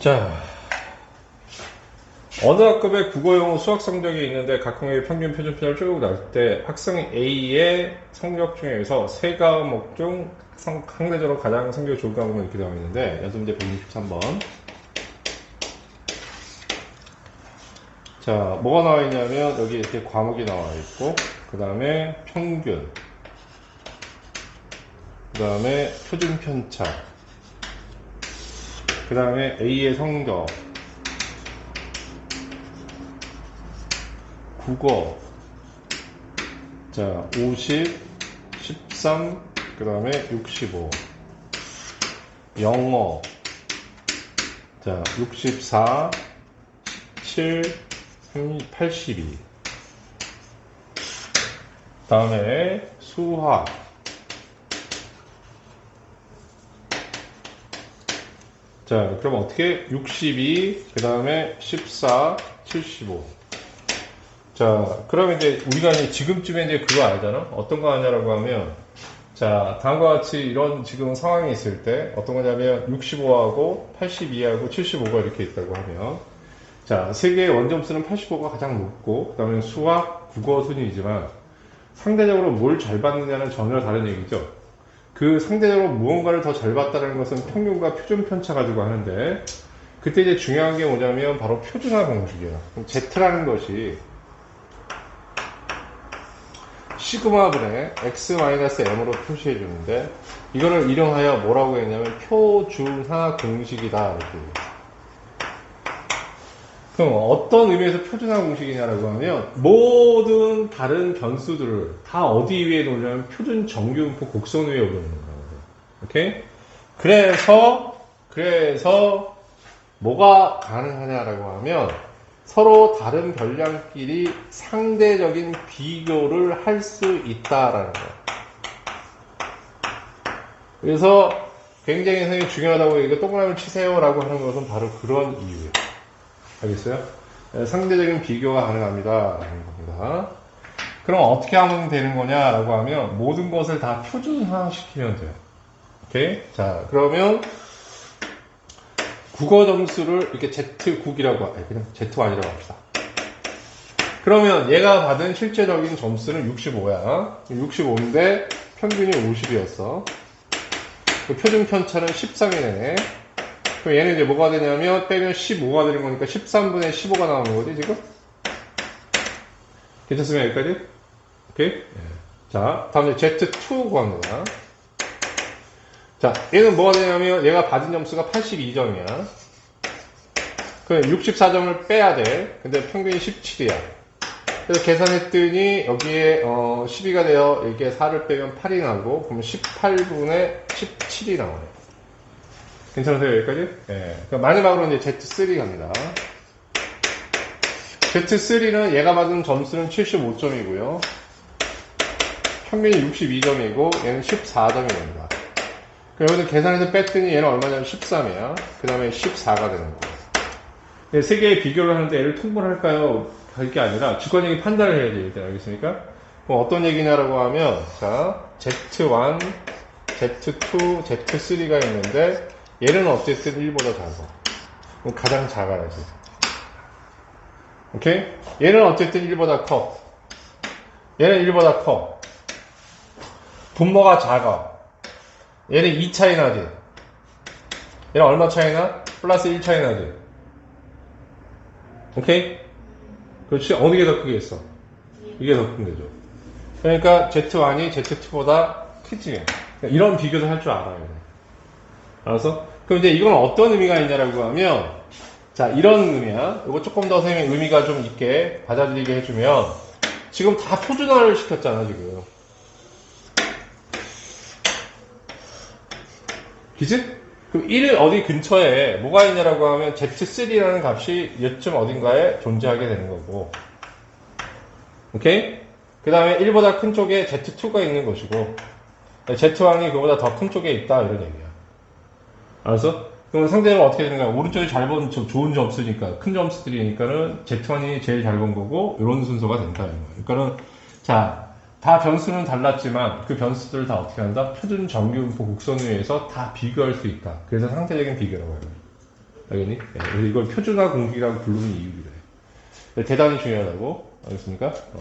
자, 어느 학급의 국어 영어 수학 성적이 있는데 각 학년의 평균 표준 편을 쭉 나올 때 학생 A의 성적 중에서 세 과목 중 성- 상대적으로 가장 성적이 좋은 과목은 이렇게 나와 있는데 연습 문제 163번. 자, 뭐가 나와 있냐면 여기 이렇게 과목이 나와 있고 그 다음에 평균 그 다음에 표준 편차 그 다음에 A의 성적 국어. 자 50, 13, 그 다음에 65 영어. 자 64, 7, 82 다음에 수학 자, 그럼 어떻게? 62, 그 다음에 14, 75. 자, 그럼 이제 우리가 이제 지금쯤에 이제 그거 알잖아? 어떤 거 하냐라고 하면, 자, 다음과 같이 이런 지금 상황이 있을 때 어떤 거냐면 65하고 82하고 75가 이렇게 있다고 하면, 자, 세계의 원점수는 85가 가장 높고, 그 다음에 수학, 국어 순위이지만, 상대적으로 뭘 잘 받느냐는 전혀 다른 얘기죠. 그 상대적으로 무언가를 더 잘 봤다는 것은 평균과 표준 편차 가지고 하는데 그때 이제 중요한 게 뭐냐면 바로 표준화 공식이에요. Z라는 것이 시그마 분의 x-m으로 표시해 주는데 이거를 이름하여 뭐라고 했냐면 표준화 공식이다 이렇게. 그럼 어떤 의미에서 표준화 공식이냐라고 하면 모든 다른 변수들을 다 어디 위에 놓으냐면 표준 정규분포 곡선 위에 올려놓는 거예요. 오케이? 그래서 그래서 뭐가 가능하냐라고 하면 서로 다른 별량끼리 상대적인 비교를 할 수 있다라는 거예요. 그래서 굉장히 중요하다고 이거 동그라미 치세요라고 하는 것은 바로 그런 이유예요. 알겠어요? 네, 상대적인 비교가 가능합니다. 라는 겁니다. 그럼 어떻게 하면 되는 거냐라고 하면 모든 것을 다 표준화 시키면 돼요. 오케이? 자, 그러면 국어 점수를 이렇게 Z9이라고, 아니, 그냥 Z1이라고 합시다. 그러면 얘가 받은 실제적인 점수는 65야. 65인데 평균이 50이었어. 그 표준 편차는 13이네. 그럼 얘는 이제 뭐가 되냐면 빼면 15가 되는 거니까 13분의 15가 나오는 거지 지금? 괜찮습니까 여기까지? 오케이? 예. 자 다음 이제 Z2 구합니다 자 얘는 뭐가 되냐면 얘가 받은 점수가 82점이야 그럼 64점을 빼야 돼 근데 평균이 17이야 그래서 계산했더니 여기에 어 12가 돼요 이게 4를 빼면 8이 나고 그러면 18분의 17이 나와요 괜찮으세요, 여기까지? 예. 마지막으로 이제 Z3 갑니다. Z3는 얘가 받은 점수는 75점이고요. 평균이 62점이고, 얘는 14점이 됩니다. 여기서 계산해서 뺐더니 얘는 얼마냐면 13이야. 그 다음에 14가 되는 거예요. 세 개의 비교를 하는데 얘를 통분할까요? 할게 아니라 주관적인 판단을 해야 돼요. 일단 알겠습니까? 그럼 어떤 얘기냐라고 하면, 자, Z1, Z2, Z3가 있는데, 얘는 어쨌든 1보다 작아. 가장 작아야지. 오케이? 얘는 어쨌든 1보다 커. 얘는 1보다 커. 분모가 작아. 얘는 2 차이 나지. 얘는 얼마 차이 나? 플러스 1 차이 나지. 오케이? 그렇지? 어느 게 더 크겠어? 이게 더 큰 거죠. 그러니까 Z1이 Z2보다 크지. 이런 비교도 할 줄 알아요. 알았어? 그럼 이제 이건 어떤 의미가 있냐라고 하면, 자, 이런 의미야. 이거 조금 더 선생님이 의미가 좀 있게 받아들이게 해주면, 지금 다 표준화를 시켰잖아, 지금. 그지? 그럼 1 어디 근처에 뭐가 있냐라고 하면 Z3라는 값이 요쯤 어딘가에 존재하게 되는 거고. 오케이? 그 다음에 1보다 큰 쪽에 Z2가 있는 것이고, Z1이 그보다 더 큰 쪽에 있다, 이런 얘기야. 알았어? 그럼 상대는 어떻게 되는 거야? 오른쪽이 잘 본 좋은 점수니까, 큰 점수들이니까는 Z1이 제일 잘 본 거고, 이런 순서가 된다. 이런 거야. 그러니까는, 자, 다 변수는 달랐지만, 그 변수들을 다 어떻게 한다? 표준 정규분포 곡선 위에서 다 비교할 수 있다. 그래서 상대적인 비교라고 해요. 알겠니? 예, 이걸 표준화 공기라고 부르는 이유기래. 대단히 중요하다고. 알겠습니까? 어.